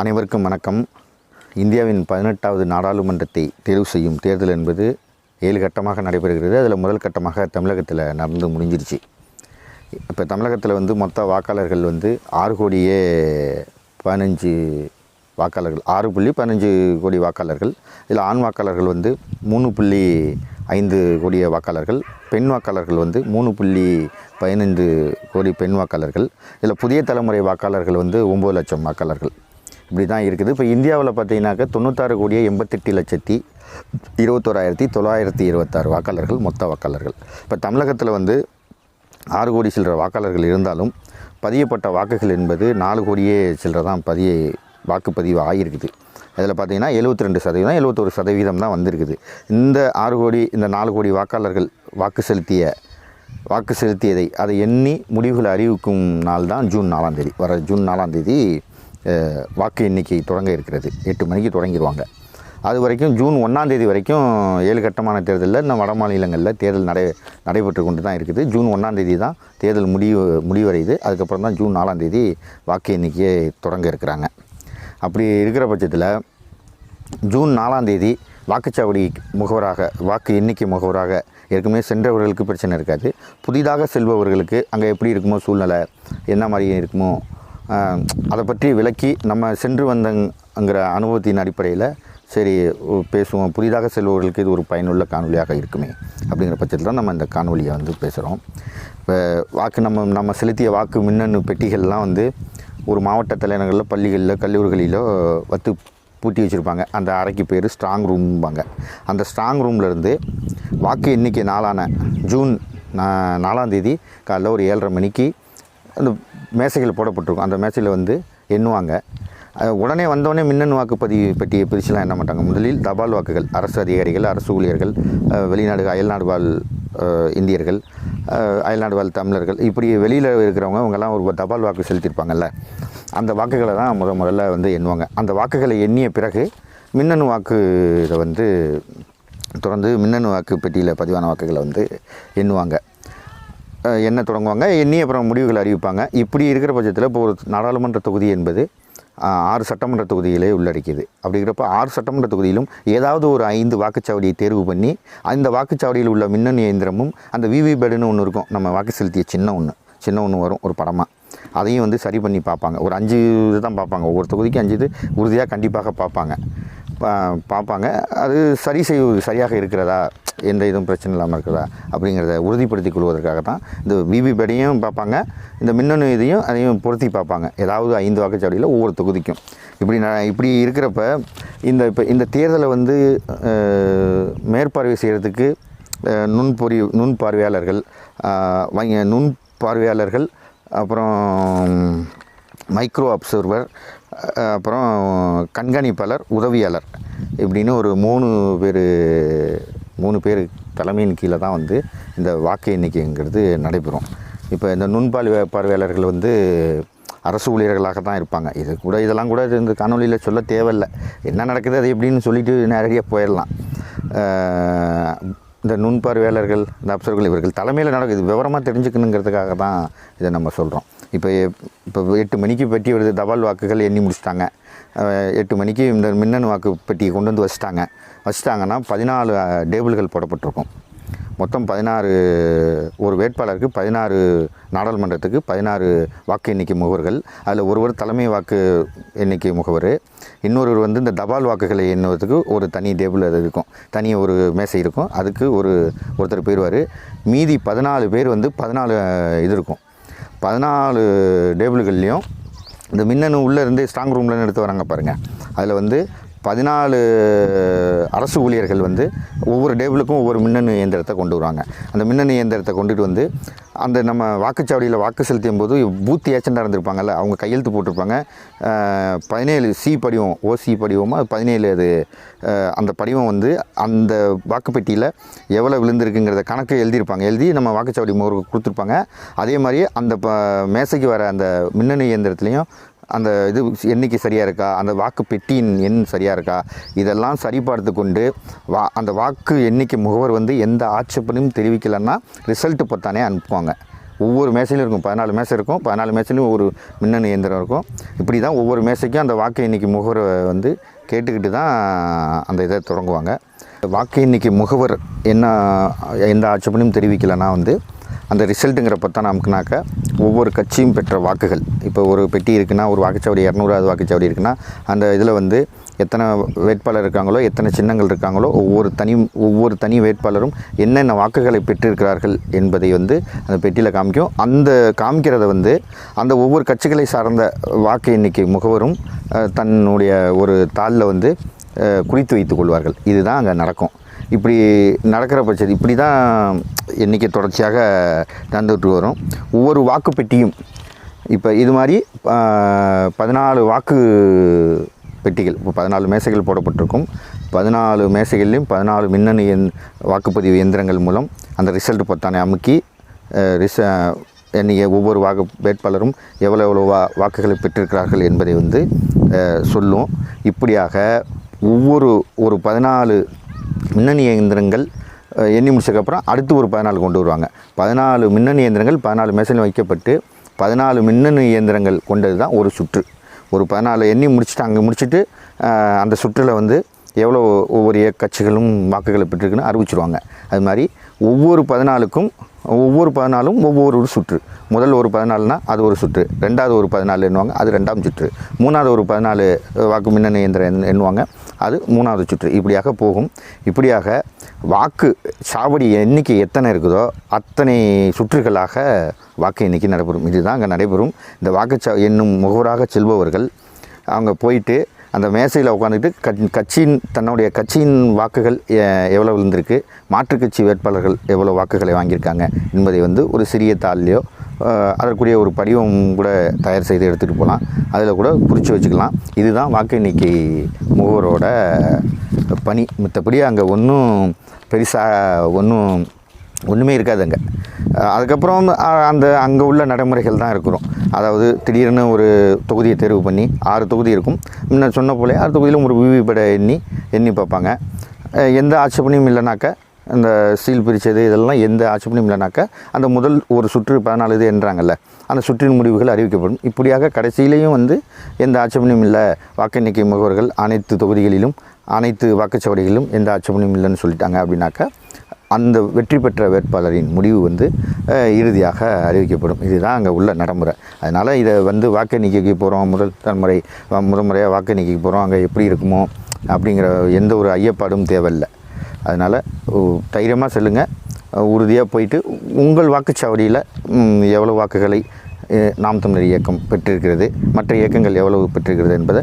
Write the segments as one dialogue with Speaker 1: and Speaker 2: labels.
Speaker 1: அனைவருக்கும் வணக்கம். இந்தியாவின் பதினெட்டாவது நாடாளுமன்றத்தை தேர்வு செய்யும் தேர்தல் என்பது ஏழு கட்டமாக நடைபெறுகிறது. அதில் முதல் கட்டமாக தமிழகத்தில் நடந்து முடிஞ்சிருச்சு. இப்போ தமிழகத்தில் வந்து மொத்த வாக்காளர்கள் வந்து ஆறு கோடியே பதினஞ்சு வாக்காளர்கள் ஆறு புள்ளி பதினஞ்சு கோடி வாக்காளர்கள். இதில் ஆண் வாக்காளர்கள் வந்து மூணு புள்ளி ஐந்து கோடிய வாக்காளர்கள். பெண் வாக்காளர்கள் வந்து மூணு புள்ளி பதினைந்து கோடி பெண் வாக்காளர்கள். இதில் புதிய தலைமுறை வாக்காளர்கள் வந்து ஒம்பது லட்சம் வாக்காளர்கள். இப்படி தான் இருக்குது. இப்போ இந்தியாவில் பார்த்தீங்கன்னாக்கா தொண்ணூத்தாறு கோடியே எண்பத்தெட்டு லட்சத்தி இருபத்தோராயிரத்தி தொள்ளாயிரத்தி இருபத்தாறு வாக்காளர்கள் மொத்த வாக்காளர்கள். இப்போ தமிழகத்தில் வந்து ஆறு கோடி சில்லற வாக்காளர்கள் இருந்தாலும் பதியப்பட்ட வாக்குகள் என்பது நாலு கோடியே சில்லற தான் பதிய வாக்குப்பதிவு ஆகியிருக்குது. அதில் பார்த்தீங்கன்னா எழுபத்தி ரெண்டு சதவீதம் எழுபத்தொரு சதவீதம் தான் வந்திருக்குது. இந்த ஆறு கோடி இந்த நாலு கோடி வாக்காளர்கள் வாக்கு செலுத்திய வாக்கு செலுத்தியதை அதை எண்ணி முடிவுகளை அறிவிக்கும் நாள் தான் ஜூன் நாலாம் தேதி. வர ஜூன் நாலாம் தேதி வாக்கு எண்ணிக்கை தொடங்க இருக்கிறது. எட்டு மணிக்கு தொடங்கிடுவாங்க. அது வரைக்கும் ஜூன் ஒன்றாம் தேதி வரைக்கும் ஏழு கட்டமான தேர்தலில் இன்னும் வட மாநிலங்களில் தேர்தல் நடை நடைபெற்று கொண்டு தான் இருக்குது. ஜூன் ஒன்றாந்தேதி தான் தேர்தல் முடிவு முடிவடையுது. அதுக்கப்புறம் தான் ஜூன் நாலாம் தேதி வாக்கு எண்ணிக்கையை தொடங்க இருக்கிறாங்க. அப்படி இருக்கிற பட்சத்தில் ஜூன் நாலாம் தேதி வாக்குச்சாவடி முகவராக வாக்கு எண்ணிக்கை முகவராக ஏற்கனவே சென்றவர்களுக்கு பிரச்சனை இருக்காது. புதிதாக செல்பவர்களுக்கு அங்கே எப்படி இருக்குமோ சூழ்நிலை என்ன மாதிரி இருக்குமோ அதை பற்றி விளக்கி நம்ம சென்று வந்தங்கிற அனுபவத்தின் அடிப்படையில் சரி பேசுவோம். புதிதாக செல்பவர்களுக்கு இது ஒரு பயனுள்ள காணொலியாக இருக்குமே அப்படிங்கிற பட்சத்தில் தான் நம்ம இந்த காணொலியை வந்து பேசுகிறோம் இப்போ வாக்கு நம்ம நம்ம செலுத்திய வாக்கு மின்னணு பெட்டிகள்லாம் வந்து ஒரு மாவட்ட தலைநகரில் பள்ளிகளில் கல்லூரிகளிலோ வத்து பூட்டி வச்சுருப்பாங்க. அந்த அறைக்கு பேர் ஸ்ட்ராங் ரூம்பாங்க. அந்த ஸ்ட்ராங் ரூம்லேருந்து வாக்கு எண்ணிக்கை நாளான ஜூன் நாலாந்தேதி நாலாம் தேதி காலைல ஒரு ஏழரை மணிக்கு அந்த மேசைகள் போடப்பட்டிருக்கும். அந்த மேசையில் வந்து எண்ணுவாங்க. உடனே வந்தோடனே மின்னணு வாக்குப்பதிவு பெட்டியை பிரிச்சுலாம் என்ன மாட்டாங்க முதலில் தபால் வாக்குகள் அரசு அதிகாரிகள் அரசு ஊழியர்கள் வெளிநாடு அயல்நாடு வாழ் இந்தியர்கள் அயல்நாடு வாழ் தமிழர்கள் இப்படி வெளியில் இருக்கிறவங்க இவங்கெல்லாம் ஒரு தபால் வாக்கு செலுத்தியிருப்பாங்கல்ல அந்த வாக்குகளை தான் முத முதல்ல வந்து எண்ணுவாங்க. அந்த வாக்குகளை எண்ணிய பிறகு மின்னணு வாக்கு இதை வந்து தொடர்ந்து மின்னணு வாக்கு பெட்டியில் பதிவான வாக்குகளை வந்து எண்ணுவாங்க. எண்ண தொடங்குவாங்க? எண்ணி அப்புறம் முடிவுகள் அறிவிப்பாங்க. இப்படி இருக்கிற பட்சத்தில் இப்போ ஒரு நாடாளுமன்ற தொகுதி என்பது ஆறு சட்டமன்ற தொகுதிகளே உள்ளடக்கியது. அப்படிங்கிறப்ப ஆறு சட்டமன்ற தொகுதியிலும் ஏதாவது ஒரு ஐந்து வாக்குச்சாவடியை தேர்வு பண்ணி அந்த வாக்குச்சாவடியில் உள்ள மின்னணு இயந்திரமும் அந்த விவி பேடுன்னு ஒன்று இருக்கும். நம்ம வாக்கு செலுத்திய சின்ன ஒன்று சின்ன ஒன்று வரும் ஒரு படமாக அதையும் வந்து சரி பண்ணி பார்ப்பாங்க. ஒரு அஞ்சு இது தான் பார்ப்பாங்க. ஒவ்வொரு தொகுதிக்கு அஞ்சு இது உறுதியாக கண்டிப்பாக பார்ப்பாங்க. பார்ப்பாங்க. அது சரி செய்வது சரியாக இருக்கிறதா? எந்த இதுவும் பிரச்சனை இல்லாமல் இருக்கிறதா? அப்படிங்கிறத உறுதிப்படுத்திக் கொள்வதற்காக தான் இந்த விவி பேடையும் பார்ப்பாங்க. இந்த மின்னணு இதையும் அதையும் பொருத்தி பார்ப்பாங்க. ஏதாவது ஐந்து வாக்குச்சாவடியில் ஒவ்வொரு தொகுதிக்கும். இப்படி நான் இப்படி இருக்கிறப்ப இந்த இப்போ இந்த தேர்தலை வந்து மேற்பார்வை செய்கிறதுக்கு நுண்பொறி நுண் பார்வையாளர்கள் நுண் பார்வையாளர்கள் அப்புறம் மைக்ரோ அப்சர்வர் அப்புறம் கண்காணிப்பாளர் உதவியாளர் இப்படின்னு ஒரு மூணு பேர் மூணு பேர் தலைமையின் கீழே தான் வந்து இந்த வாக்கு எண்ணிக்கைங்கிறது நடைபெறும். இப்போ இந்த நுண்பால் பார்வையாளர்கள் வந்து அரசு ஊழியர்களாக தான் இருப்பாங்க. இது கூட இதெல்லாம் கூட இந்த காணொலியில் சொல்ல தேவையில்லை. என்ன நடக்குது அது எப்படின்னு சொல்லிட்டு நேரடியாக போயிடலாம். இந்த நுண்பார்வையாளர்கள் இந்த அப்சர்கள் இவர்கள் தலைமையில் நடக்குது விவரமாக தெரிஞ்சுக்கணுங்கிறதுக்காக தான் இதை நம்ம சொல்கிறோம் இப்போ இப்போ எட்டு மணிக்கு பெட்டி வருது தபால் வாக்குகள் எண்ணி முடிச்சிட்டாங்க. எட்டு மணிக்கு இந்த மின்னணு வாக்கு பெட்டியை கொண்டு வந்து வச்சிட்டாங்க. வச்சிட்டாங்கன்னா பதினாலு டேபிள்கள் போடப்பட்டிருக்கும். மொத்தம் பதினாறு ஒரு வேட்பாளருக்கு பதினாறு நாடாளுமன்றத்துக்கு பதினாறு வாக்கு எண்ணிக்கை முகவர்கள் அதில் ஒருவர் தலைமை வாக்கு எண்ணிக்கை முகவர். இன்னொருவர் வந்து இந்த தபால் வாக்குகளை எண்ணுவதுக்கு ஒரு தனி டேபிள் அது இருக்கும். தனி ஒரு மேசை இருக்கும். அதுக்கு ஒரு ஒருத்தர் போயிடுவார் மீதி பதினாலு பேர் வந்து பதினாலு இது இருக்கும். பதினாலு டேபிள்கள்லேயும் இந்த மின்னணு உள்ளே இருந்து ஸ்ட்ராங் ரூம்லன்னு எடுத்து வராங்க பாருங்கள் அதில் வந்து பதினாலு அரசு ஊழியர்கள் வந்து ஒவ்வொரு டேபிளுக்கும் ஒவ்வொரு மின்னணு இயந்திரத்தை கொண்டு வருவாங்க. அந்த மின்னணு இயந்திரத்தை கொண்டுட்டு வந்து அந்த நம்ம வாக்குச்சாவடியில் வாக்கு செலுத்தியும் போது பூத் ஏஜெண்டாக இருந்திருப்பாங்கல்ல அவங்க கையெழுத்து போட்டிருப்பாங்க. பதினேழு சி படிவம் ஓசி படிவமாக பதினேழு அது அந்த படிவம் வந்து அந்த வாக்குப்பெட்டியில் எவ்வளோ விழுந்திருக்குங்கிறத கணக்கு எழுதியிருப்பாங்க. எழுதி நம்ம வாக்குச்சாவடி முகருக்கு கொடுத்துருப்பாங்க. அதே மாதிரி அந்த ப மேசைக்கு வர அந்த மின்னணு இயந்திரத்துலேயும் அந்த இது எண்ணிக்கை சரியாக இருக்கா? அந்த வாக்கு பெட்டியின் எண் சரியாக இருக்கா? இதெல்லாம் சரிபார்த்து கொண்டு வா அந்த வாக்கு எண்ணிக்கை முகவர் வந்து எந்த ஆட்சேபனையும் தெரிவிக்கலைன்னா ரிசல்ட்டு பொத்தானே அனுப்புவாங்க. ஒவ்வொரு மேசையிலும் இருக்கும். பதினாலு மேசை இருக்கும். பதினாலு மேசையிலும் ஒரு மின்னணு இயந்திரம் இருக்கும். இப்படி தான் ஒவ்வொரு மேசைக்கும் அந்த வாக்கு எண்ணிக்கை முகவரை வந்து கேட்டுக்கிட்டு தான் அந்த இதை தொடங்குவாங்க. வாக்கு எண்ணிக்கை முகவர் என்ன எந்த ஆட்சேபனையும் தெரிவிக்கலைன்னா வந்து அந்த ரிசல்ட்டுங்கிறப்ப தான் நமக்குனாக்க ஒவ்வொரு கட்சியும் பெற்ற வாக்குகள். இப்போ ஒரு பெட்டி இருக்குன்னா ஒரு வாக்குச்சாவடி இரநூறாவது வாக்குச்சாவடி இருக்குன்னா அந்த இதில் வந்து எத்தனை வேட்பாளர் இருக்காங்களோ எத்தனை சின்னங்கள் இருக்காங்களோ ஒவ்வொரு தனி ஒவ்வொரு தனி வேட்பாளரும் என்னென்ன வாக்குகளை பெற்றிருக்கிறார்கள் என்பதை வந்து அந்த பெட்டியில் காமிக்கும். அந்த காமிக்கிறத வந்து அந்த ஒவ்வொரு கட்சிகளை சார்ந்த வாக்கு எண்ணிக்கை முகவரும் தன்னுடைய ஒரு தாளில் வந்து குறித்து வைத்துக் கொள்வார்கள். இதுதான் அங்கே நடக்கும். இப்படி நடக்கிற பட்சத்து இப்படி தான் எண்ணிக்கை தொடர்ச்சியாக நடந்துகிட்டு வரும். ஒவ்வொரு வாக்கு பெட்டியும் இப்போ இது மாதிரி பதினாலு வாக்கு பெட்டிகள் இப்போ பதினாலு மேசைகள் போடப்பட்டிருக்கும். பதினாலு மேசைகள்லையும் பதினாலு மின்னணு எந் வாக்குப்பதிவு இயந்திரங்கள் மூலம் அந்த ரிசல்ட் பொத்தானை அமுக்கி ரிச எண்ணிய ஒவ்வொரு வாக்கு வேட்பாளரும் எவ்வளோ எவ்வளோ வா வாக்குகளை பெற்றிருக்கிறார்கள் என்பதை வந்து சொல்லும் இப்படியாக ஒவ்வொரு ஒரு பதினாலு மின்னணு இயந்திரங்கள் எண்ணி முடிச்சதுக்கப்புறம் அடுத்து ஒரு பதினாலு கொண்டு வருவாங்க. பதினாலு மின்னணு இயந்திரங்கள் பதினாலு மேசையில் வைக்கப்பட்டு பதினாலு மின்னணு இயந்திரங்கள் கொண்டது தான் ஒரு சுற்று. ஒரு பதினாலு எண்ணி முடிச்சுட்டு அங்கே முடிச்சுட்டு அந்த சுற்றில் வந்து எவ்வளோ ஒவ்வொரு கட்சிகளும் வாக்குகளை பெற்றிருக்குன்னு அறிவிச்சிருவாங்க. அது மாதிரி ஒவ்வொரு பதினாலுக்கும் ஒவ்வொரு பதினாலும் ஒவ்வொரு ஒரு சுற்று. முதல் ஒரு பதினாலுனா அது ஒரு சுற்று. ரெண்டாவது ஒரு பதினாலு எண்ணுவாங்க அது ரெண்டாம் சுற்று. மூணாவது ஒரு பதினாலு வாக்கு மின்னணு இயந்திரம் எண்ணுவாங்க. அது மூணாவது சுற்று. இப்படியாக போகும். இப்படியாக வாக்கு சாவடி எண்ணிக்கை எத்தனை இருக்குதோ அத்தனை சுற்றுகளாக வாக்கு எண்ணிக்கை நடைபெறும். இதுதான் அங்கே நடைபெறும். இந்த வாக்குச்சா என்னும் முகவராக செல்பவர்கள் அவங்க போயிட்டு அந்த மேசையில் உட்காந்துட்டு கட் கட்சியின் தன்னுடைய கட்சியின் வாக்குகள் எ- எவ்வளோ விழுந்திருக்கு மாற்றுக் கட்சி வேட்பாளர்கள் எவ்வளோ வாக்குகளை வாங்கியிருக்காங்க என்பதை வந்து ஒரு சிறிய தாள்லையோ அதற்குரிய ஒரு படிவம் கூட தயார் செய்து எடுத்துகிட்டு போகலாம் அதில் கூட குறித்து வச்சுக்கலாம். இதுதான் வாக்கு எண்ணிக்கை முகவரோட பணி. மற்றபடி அங்கே ஒன்றும் பெருசாக ஒன்றும் ஒன்றுமே இருக்காது அங்கே. அதுக்கப்புறம் அந்த அங்கே உள்ள நடைமுறைகள் தான் இருக்கிறோம் அதாவது திடீர்னு ஒரு தொகுதியை தேர்வு பண்ணி ஆறு தொகுதி இருக்கும். முன்ன சொன்ன போலே ஆறு தொகுதியிலும் ஒரு விவிபட எண்ணி எண்ணி பார்ப்பாங்க. எந்த ஆட்சேபனையும் இல்லைனாக்கா அந்த சீல் பிரித்தது இதெல்லாம் எந்த ஆட்சேபனையும் இல்லைனாக்கா அந்த முதல் ஒரு சுற்று பதினாலு இது என்றாங்கல்ல அந்த சுற்றின் முடிவுகள் அறிவிக்கப்படும். இப்படியாக கடைசியிலையும் வந்து எந்த ஆட்சேபனையும் இல்லை. வாக்கு எண்ணிக்கை முகவர்கள் அனைத்து தொகுதிகளிலும் அனைத்து வாக்குச்சாவடிகளிலும் எந்த ஆட்சேபனையும் இல்லைன்னு சொல்லிட்டாங்க அப்படின்னாக்கா அந்த வெற்றி பெற்ற வேட்பாளரின் முடிவு வந்து இறுதியாக அறிவிக்கப்படும். இதுதான் அங்கே உள்ள நடைமுறை. அதனால் இதை வந்து வாக்கு எண்ணிக்கைக்கு போகிறோம் முதல் தலைமுறை முதல் முறையாக வாக்கு எண்ணிக்கைக்கு போகிறோம் அங்கே எப்படி இருக்குமோ அப்படிங்கிற எந்த ஒரு ஐயப்பாடும் தேவையில்லை. அதனால் தைரியமாக செல்லுங்கள் உறுதியாக போயிட்டு உங்கள் வாக்குச்சாவடியில் எவ்வளோ வாக்குகளை நாம் தமிழர் இயக்கம் பெற்றிருக்கிறது மற்ற இயக்கங்கள் எவ்வளவு பெற்றிருக்கிறது என்பதை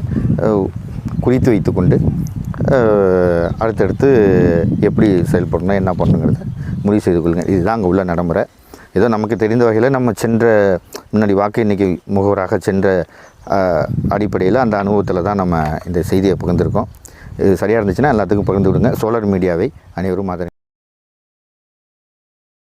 Speaker 1: குறித்து வைத்துக்கொண்டு அடுத்தடுத்து எப்படி செயல்படணும் என்ன பண்ணணுங்கிறத முடிவு செய்து கொள்ளுங்கள். இதுதான் அங்கே உள்ள நடைமுறை. ஏதோ நமக்கு தெரிந்த வகையில் நம்ம சென்ற முன்னாடி வாக்கு எண்ணிக்கை முகவராக சென்ற அடிப்படையில் அந்த அனுபவத்தில் தான் நம்ம இந்த செய்தியை பகிர்ந்துருக்கோம். இது சரியாக இருந்துச்சுன்னா எல்லாத்துக்கும் பகிர்ந்து விடுங்க. சோலார் மீடியாவை அனைவரும் அதை